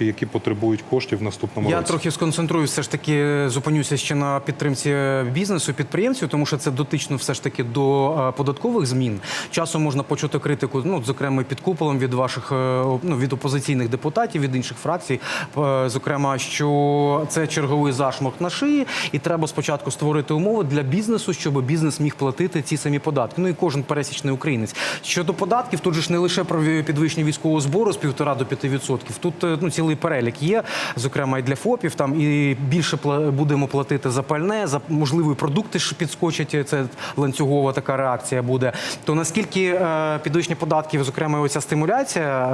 які потребують коштів в наступному Я році. трохи сконцентруюсь, все ж таки зупинюся ще на підтримці бізнесу, підприємців, тому що це дотично все ж таки до е, податкових змін. Часом можна почути критику, ну зокрема під куполом від ваших е, ну від опозиційних депутатів, від інших фракцій. е, Зокрема, що це черговий зашморк на шиї, і треба спочатку створити умови для бізнесу, щоб бізнес міг платити ці самі податки. Ну і кожен пересічний українець. Щодо податків, тут же ж не лише про підвищення військового збору з півтора до п'яти відсотків. Тут е, ну цілий перелік є, зокрема і для ФОПів. Там і більше будемо платити за пальне, за можливі продукти ж підскочать. Це ланцюгова така реакція буде. То наскільки е, підвищення податків, зокрема, і оця стимуляція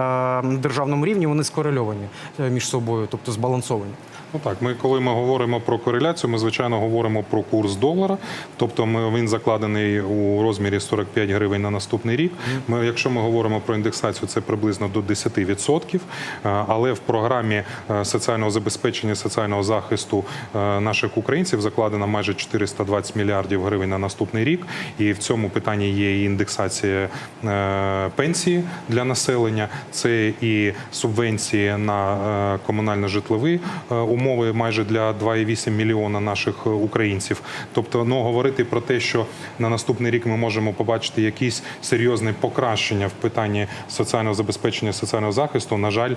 е, на державному рівні, вони скорельовані е, між собою, тобто збалансовані. Ну так, ми коли ми говоримо про кореляцію, ми звичайно говоримо про курс долара. Тобто, ми він закладений у розмірі 45 гривень на наступний рік. Ми, якщо ми говоримо про індексацію, це приблизно до 10%. Е, Але в програмі е, соціального забезпечення, соціального захисту е, наших українців закладено майже 420 мільярдів гривень на наступний рік. І в цьому питанні є і індексація е, пенсії для населення, це і субвенції на комунально-житлові умови майже для 2,8 мільйона наших українців. Тобто, ну говорити про те, що на наступний рік ми можемо побачити якісь серйозне покращення в питанні соціального забезпечення, соціального захисту, на жаль,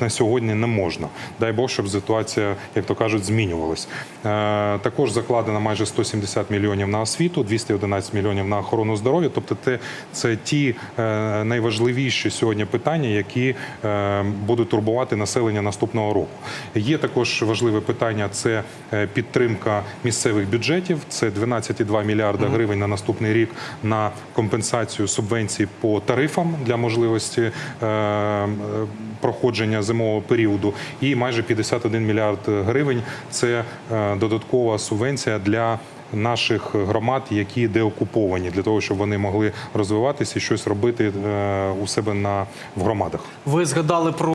на сьогодні не можна. Дай Бог, щоб ситуація, як то кажуть, змінювалась. Е, Також закладено майже 170 мільйонів на освіту, 211 мільйонів на охорону здоров'я. Тобто, це, це ті е, найважливіші сьогодні питання, які е, будуть турбувати населення наступного року. Є також важливе питання: це підтримка місцевих бюджетів. Це 12,2 мільярда гривень на наступний рік на компенсацію субвенцій по тарифам для можливості проходження зимового періоду, і майже 51 мільярд гривень це е, додаткова субвенція для. Наших громад, які деокуповані, для того, щоб вони могли розвиватися і щось робити е, у себе на в громадах. Ви згадали про